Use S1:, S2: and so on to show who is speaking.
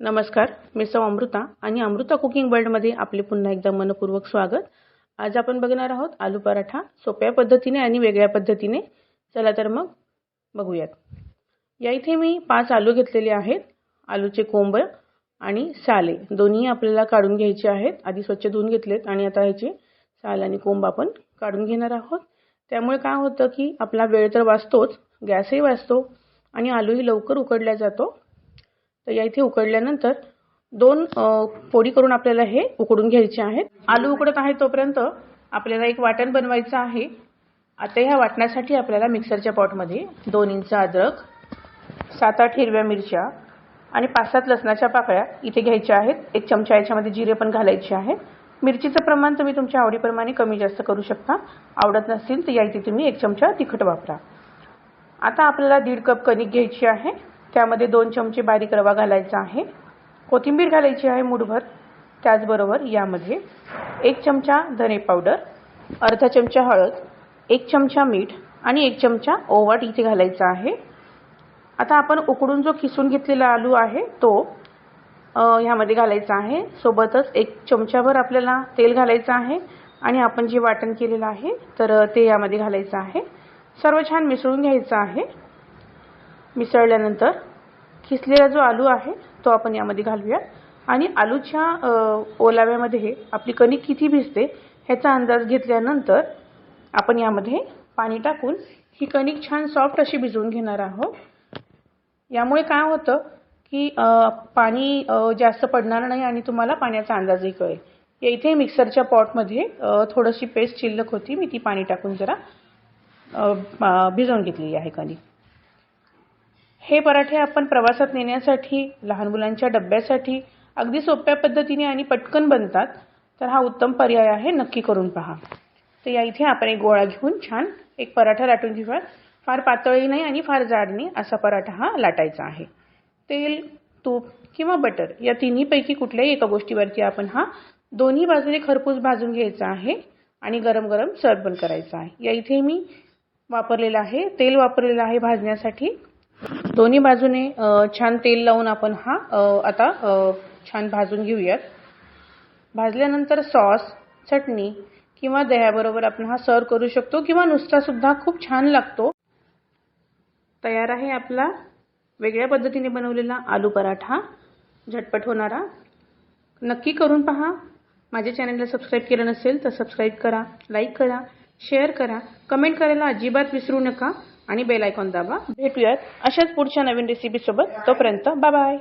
S1: नमस्कार मी सौ अमृता आणि अमृता कुकिंग वर्ल्डमध्ये आपले पुन्हा एकदा मनपूर्वक स्वागत. आज आपण बघणार आहोत आलू पराठा सोप्या पद्धतीने आणि वेगळ्या पद्धतीने. चला तर मग बघूयात. या इथे मी पाच आलू घेतलेले आहेत आलूचे कोंब आणि साले. दोन्ही आपल्याला काढून घ्यायचे आहेत. आधी स्वच्छ धुवून घेतलेत आणि आता ह्याचे साल आणि कोंब आपण काढून घेणार आहोत. त्यामुळे काय होतं की आपला वेळ तर वाचतोच गॅसही वाचतो आणि आलूही लवकर उकडला जातो. तर या इथे उकडल्यानंतर दोन पोळी करून आपल्याला हे उकडून घ्यायचे आहेत. आलू उकडत आहे तोपर्यंत आपल्याला एक वाटण बनवायचं आहे. आता ह्या वाटण्यासाठी आपल्याला मिक्सरच्या पॉटमध्ये दोन इंच अद्रक सात आठ हिरव्या मिरच्या आणि पाच सात लसणाच्या पाकळ्या इथे घ्यायच्या आहेत. एक चमचा याच्यामध्ये जिरे पण घालायचे आहेत. मिरचीचं प्रमाण तुम्ही तुमच्या आवडीप्रमाणे कमी जास्त करू शकता. आवडत नसतील तर या इथे तुम्ही एक चमचा तिखट वापरा. आता आपल्याला दीड कप कणिक घ्यायची आहे. त्यामध्ये दोन चमचे बारीक रवा घालायचा आहे. कोथिंबीर घालायची आहे मुठभर. त्याचबरोबर यामध्ये एक चमचा धने पावडर अर्धा चमचा हळद एक चमचा मीठ आणि एक चमचा ओवाट इथे घालायचा आहे. आता आपण उकडून जो किसून घेतलेला आलू आहे तो ह्यामध्ये घालायचा आहे. सोबतच एक चमचाभर आपल्याला तेल घालायचं आहे आणि आपण जे वाटण केलेलं आहे तर ते यामध्ये घालायचं आहे. सर्व छान मिसळून घ्यायचं आहे. मिसळल्यानंतर खिसलेला जो आलू आहे तो आपण यामध्ये घालूया. आणि आलूच्या ओलाव्यामध्ये आपली कणिक किती भिजते ह्याचा अंदाज घेतल्यानंतर आपण यामध्ये पाणी टाकून ही कणिक छान सॉफ्ट अशी भिजवून घेणार आहोत. यामुळे काय होतं की पाणी जास्त पडणार नाही आणि तुम्हाला पाण्याचा अंदाजही कळेल. या इथे मिक्सरच्या पॉटमध्ये थोडीशी पेस्ट शिल्लक होती. मी ती पाणी टाकून जरा भिजवून घेतलेली आहे कणिक. हे पराठे आपण प्रवासात नेण्यासाठी लहान मुलांच्या डब्यासाठी अगदी सोप्या पद्धतीने आणि पटकन बनतात तर हा उत्तम पर्याय आहे. नक्की करून पहा. तर या इथे आपण एक गोळा घेऊन छान एक पराठा लाटून घेऊया. फार पातळी नाही आणि फार जाड नाही असा पराठा हा लाटायचा आहे. तेल तूप किंवा बटर या तिन्हीपैकी कुठल्याही एका गोष्टीवरती आपण हा दोन्ही बाजूने खरपूस भाजून घ्यायचा आहे आणि गरम गरम सर्व पण करायचा आहे. या इथे मी वापरलेलं आहे तेल वापरलेलं आहे भाजण्यासाठी. दोन्ही बाजूने छान तेल लावून आपण हा आता छान भाजून घेऊयात. भाजल्यानंतर सॉस चटणी किंवा दह्याबरोबर आपण हा सर्व करू शकतो किंवा नुसता सुद्धा खूप छान लागतो. तयार आहे आपला वेगळ्या पद्धतीने बनवलेला आलू पराठा. झटपट होणारा. नक्की करून पहा. माझ्या चॅनलला सबस्क्राईब केलं नसेल तर सबस्क्राईब करा लाईक करा शेअर करा. कमेंट करायला अजिबात विसरू नका. आणि बेल आयकॉन दाबा. भेटूयात अशाच पुढच्या नवीन रेसिपी सोबत. तोपर्यंत बाय